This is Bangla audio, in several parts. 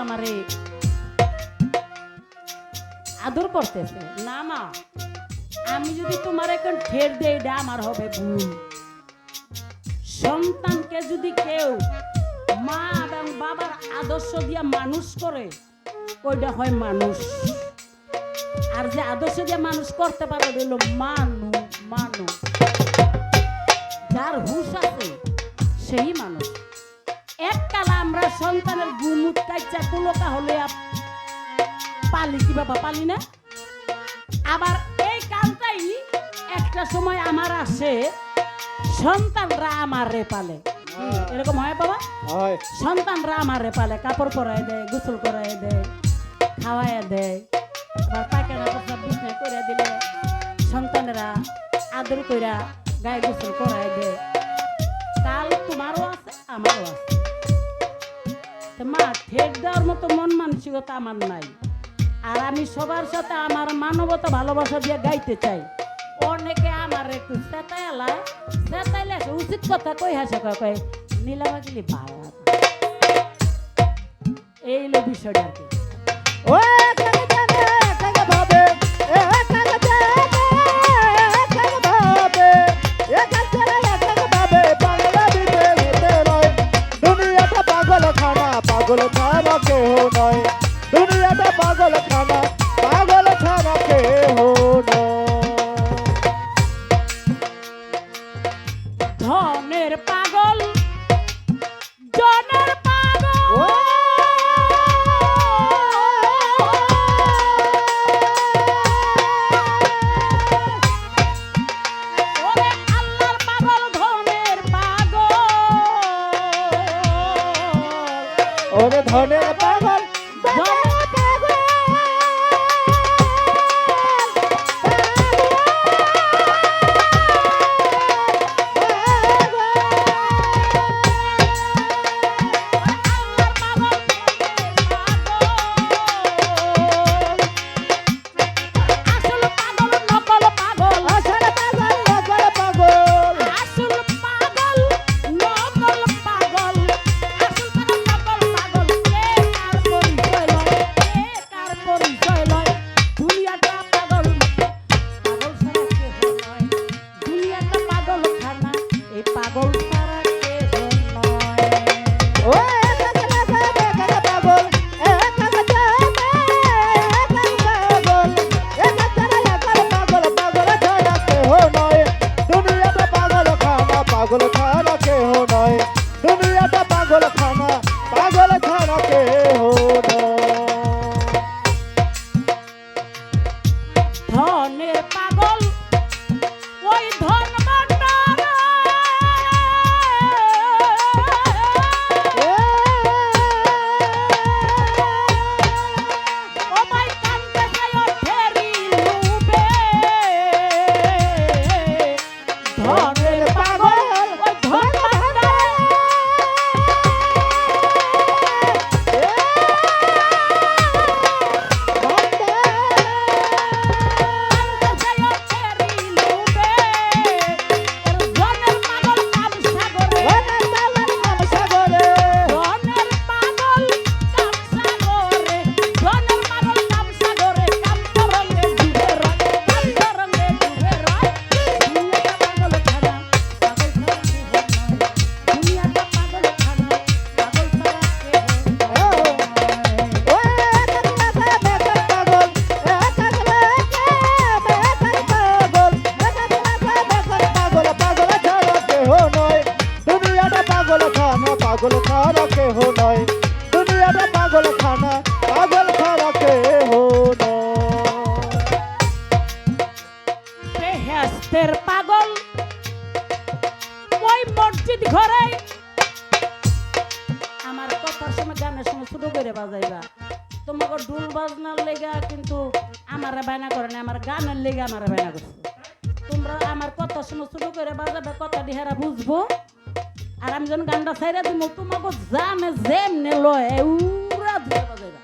আমারে আদর করতেছে। না, মা, আমি যদি তোমার এখন ঠের দেই, এটা আমার হবে ভুল। সন্তানকে যদি কেউ মা এবং বাবার আদর্শ দিয়ে মানুষ করে, ওইটা হয় মানুষ। আর যে আদর্শ দিয়ে মানুষ করতে পারে হলো মানু মানু। যার হুশ আছে, সেই মানুষ। এককালা আমরা সন্তানের গুমুট কাইচা কুলোকা হলে পালি কি বাবা পালি না? আবার এই কালটাই একটা সময় আমার আসে সন্তানরা আমার রে পালে এরকম হয় বাবা? সন্তানরা আমার রে পালে কাপড় পরায় দেয় গোসল করায় দেয় খাওয়ায় দেয় আবার পায়খানা করে দিলে সন্তানেরা আদর কইরা গায়ে গোসল করায় দেয়। কাল তোমারও আছে আমারও আছে। মা, ঠেক দেওয়ার মতো মন মানসিকতা আমার নাই। আর আমি সবার সাথে আমার মানবতা ভালোবাসা দিয়ে গাইতে চাই। অনেকে আমার একটু চেতাইলা, চেতাইলে উচিত কথা কই হাসে কয় কয় নীলামা গেলি ভাড়া এই হলো বিষয়টা কি। ও ভাবে? পাগল খানা কেহ নয় দুনিয়াটা পাগল খানা নাচের সময় গানের সময় ছোটো করে বাজাইবা। তোমাকে ডুল বাজনার লেগা কিন্তু আমার বায়না করে না আমার গানের লেগে আমার বায়না করছে। তোমরা আমার কথা শুনে, ছোটো করে বাজাবে কথা ডিহারা বুঝব। আর আমি যখন গানটা ছাইরা দিব তোমাকে জানে যেমনে লয়, উড়া ধুয়ে বাজাইবা।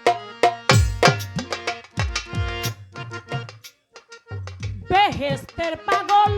বেহেস্তের পাগল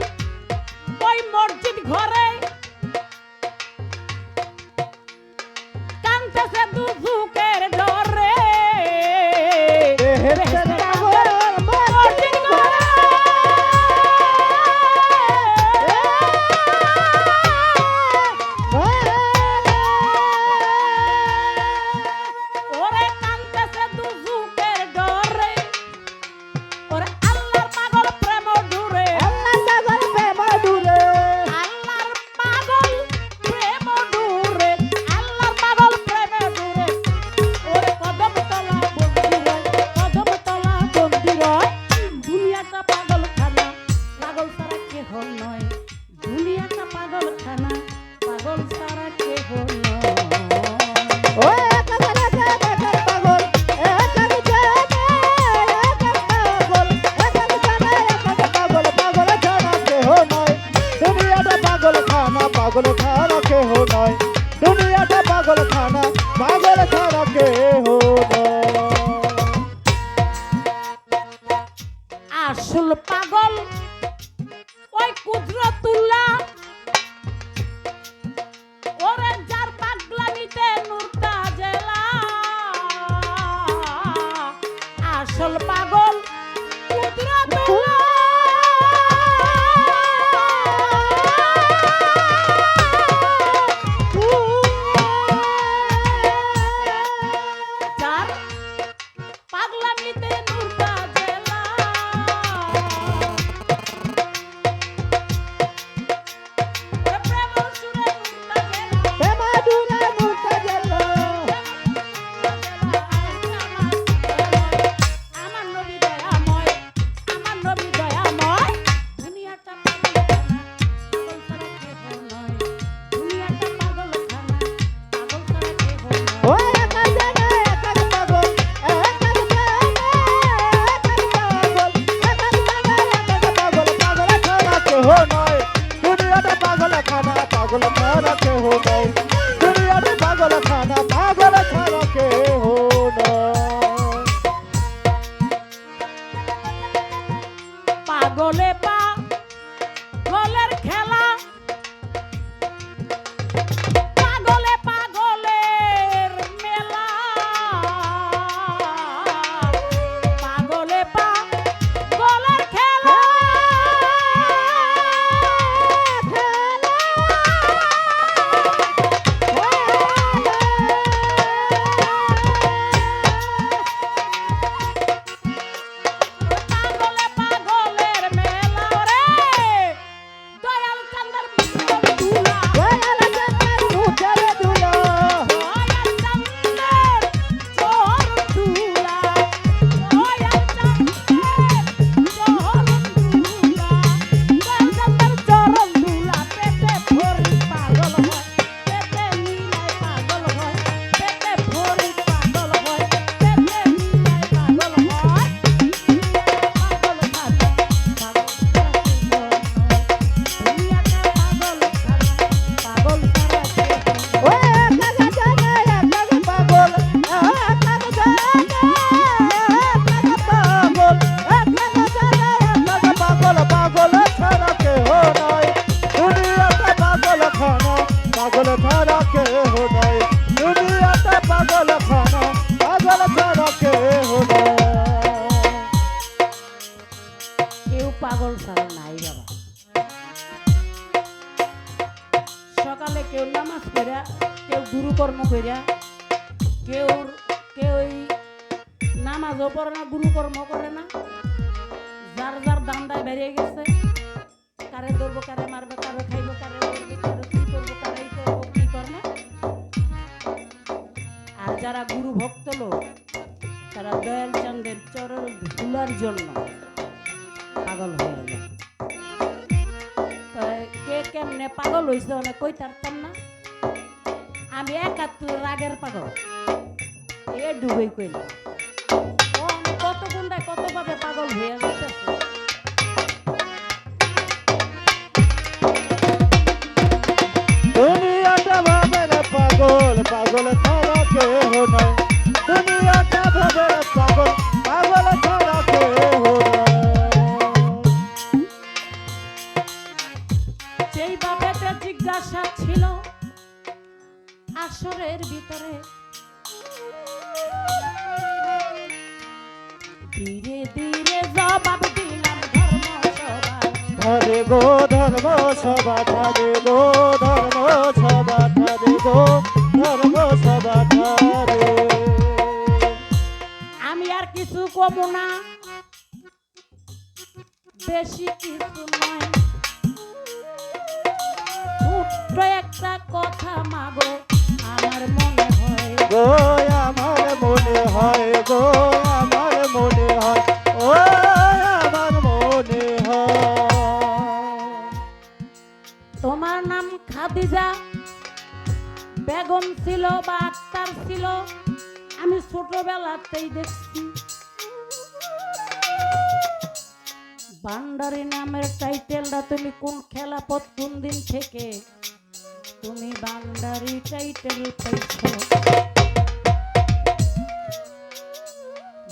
যারা গুরু ভক্ত লোক, তারা দয়াল চন্দ্রের চরণ ধুলার জন্য পাগল হয়ে গেল কে কেমনে পাগল হয়েছে অনেক কই তারতাম না? আমি একাত্তর রাগের পাগল। এ ডুবে কইলাম। কত গুন্ডায় কতভাবে পাগল হয়ে গো ধর্ম সভা ধরে গো ধর্ম সভা ধরে গো ধর্ম সভা ধরে আমি আর কিছু কব না। বেশি কিছু নয়। ছোট্ট একটা কথা মাগো। বান্ডারি নামের টাইটেলটা তুমি কোন খেলাপথ কোন দিন থেকে? তুমি বান্ডারি টাইটেল পাইছো।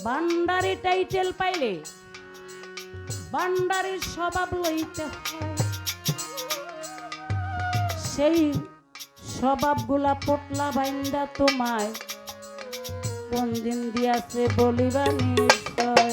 বান্ডারি টাইটেল পাইলে বান্ডারির স্বভাব লইতে হয়। সেই স্বভাবগুলা পটলা বাইন্দা তোমায় কোন দিন দিয়াছে বলিবা নিশ্চয়।